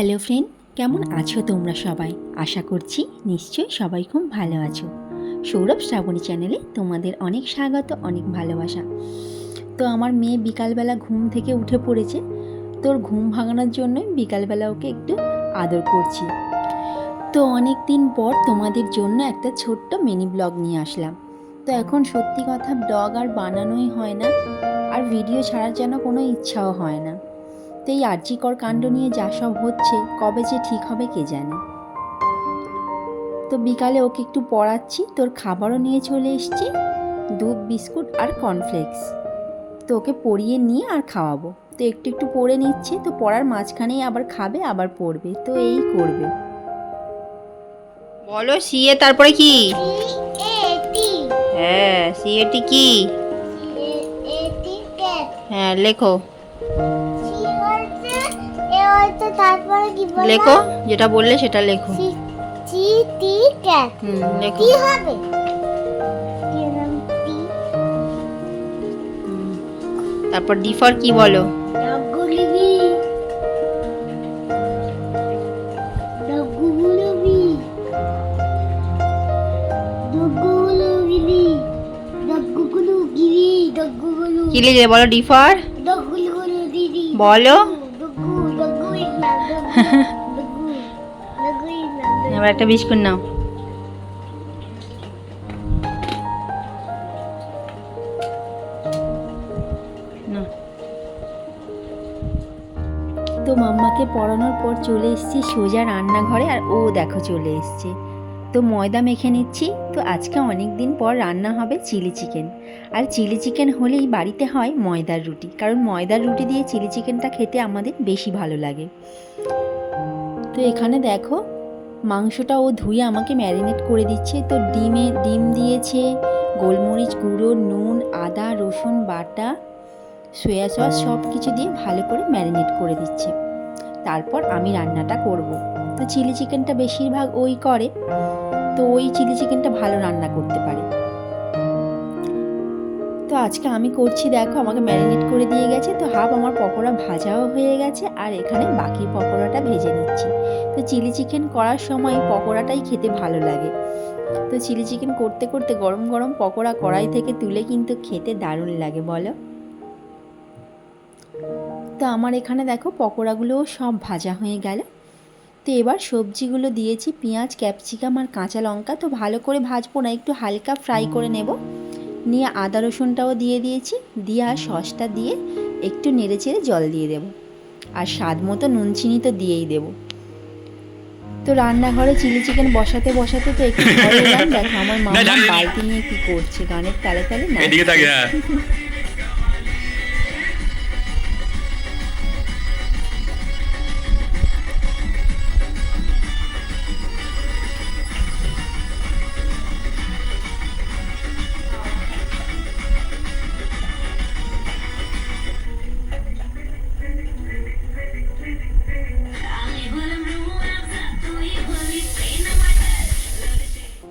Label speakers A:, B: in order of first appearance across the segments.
A: Hello friend, কেমন আছো তোমরা সবাই? আশা করছি নিশ্চয়ই সবাই খুব ভালো আছো। সৌরভ শ্রাবণী চ্যানেলে তোমাদের অনেক স্বাগত, অনেক ভালোবাসা। তো আমার মেয়ে বিকালবেলা ঘুম থেকে উঠে পড়েছে। তোর ঘুম ভাঙানোর জন্যই বিকালবেলা ওকে একটু আদর করছি। তো অনেক দিন পর তোমাদের জন্য একটা ছোট্ট মিনি ব্লগ নিয়ে আসলাম। তো এখন সত্যি কথা ব্লগ আর বানানোই হয় না, আর ভিডিও ছাড়ার যেন কোনো ইচ্ছাও হয় না। তো এই আর্যিকর কাণ্ড নিয়ে যা সব হচ্ছে কবে যে ঠিক হবে কে জানে। তো বিকালে ওকে একটু পড়াচ্ছি তোর খাবারও নিয়ে চলে এসছি দুধ বিস্কুট আর কর্নফ্লেক্স তো ওকে পড়িয়ে নিয়ে আর খাওয়াবো। তো একটু একটু পড়ে নিচ্ছে তো পড়ার মাঝখানেই আবার খাবে আবার পড়বে তো এই করবে। বলো সিএ তারপরে কি? হ্যাঁ সিএটি কি? হ্যাঁ লেখো। লেখো যেটা বললে সেটা লেখো। লেখো।
B: কি হবে
A: তারপর ডিফার কি বলো? কি লিখলে বলো ডিফার বলো। এবার একটা বিস্কুট নাও। তো মাম্মাকে পড়ানোর পর চলে এসেছি সোজা রান্নাঘরে আর ও দেখো চলে এসছে। তো ময়দা মেখে নিচ্ছি। তো আজকে অনেক দিন পর রান্না হবে চিলি চিকেন। আর চিলি চিকেন হলেই বাড়িতে হয় ময়দার রুটি। কারণ ময়দার রুটি দিয়ে চিলি চিকেনটা খেতে আমাদের বেশি ভালো লাগে। তো এখানে দেখো মাংসটা ও ধুয়ে আমাকে ম্যারিনেট করে দিচ্ছে। তো ডিমে, ডিম দিয়েছে, গোলমরিচ গুঁড়ো, নুন, আদা, রসুন, বাটা, সয়া সস সব কিছু দিয়ে ভালো করে ম্যারিনেট করে দিচ্ছে। তারপর আমি রান্নাটা করব। তো চিলি চিকেনটা বেশিরভাগ ওই করে, তো ওই চিলি চিকেনটা ভালো রান্না করতে পারে। তো আজকে আমি করছি, দেখো, আমাকে ম্যারিনেট করে দিয়ে গেছে। তো হাফ আমার পকোড়া ভাজাও হয়ে গেছে আর এখানে বাকি পকোড়াটা ভেজে নিচ্ছি। তো চিলি চিকেন করার সময় পকোড়াটাই খেতে ভালো লাগে। তো চিলি চিকেন করতে করতে গরম গরম পকোড়া কড়াই থেকে তুলে কিন্তু খেতে দারুণ লাগে, বলো? তো আমার এখানে দেখো, পকোড়াগুলোও সব ভাজা হয়ে গেল। তো এবার সবজিগুলো দিয়েছি, পেঁয়াজ, ক্যাপসিকাম আর কাঁচা লঙ্কা। তো ভালো করে ভাজবো না, একটু হালকা ফ্রাই করে নেব। নিয়ে আদা রসুনটাও দিয়ে দিয়েছি দিয়ে আর সসটা দিয়ে একটু নেড়ে চেড়ে জল দিয়ে দেব আর স্বাদ মতো নুন চিনি তো দিয়েই দেব তো রান্নাঘরে চিলি চিকেন বসাতে বসাতে তো একটু দেখো আমার মা
C: বাড়িতে।
A: বালতি নিয়ে কি করছে গানের তালে তালে নাচছে।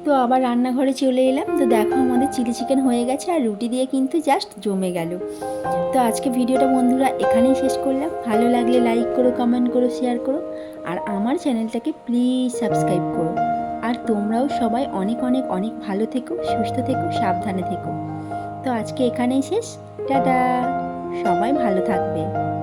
A: তো আবার রান্নাঘরে চলে এলাম। তো দেখো আমাদের চিলি চিকেন হয়ে গেছে আর রুটি দিয়ে কিন্তু জাস্ট জমে গেল। তো আজকে ভিডিওটা বন্ধুরা এখানেই শেষ করলাম। ভালো লাগলে লাইক করো কমেন্ট করো শেয়ার করো। আর আমার চ্যানেলটাকে প্লিজ সাবস্ক্রাইব করো। আর তোমরাও সবাই অনেক অনেক অনেক ভালো থেকো, সুস্থ থেকো, সাবধানে থেকো। তো আজকে এখানেই শেষ। টাটা! সবাই ভালো থাকবে।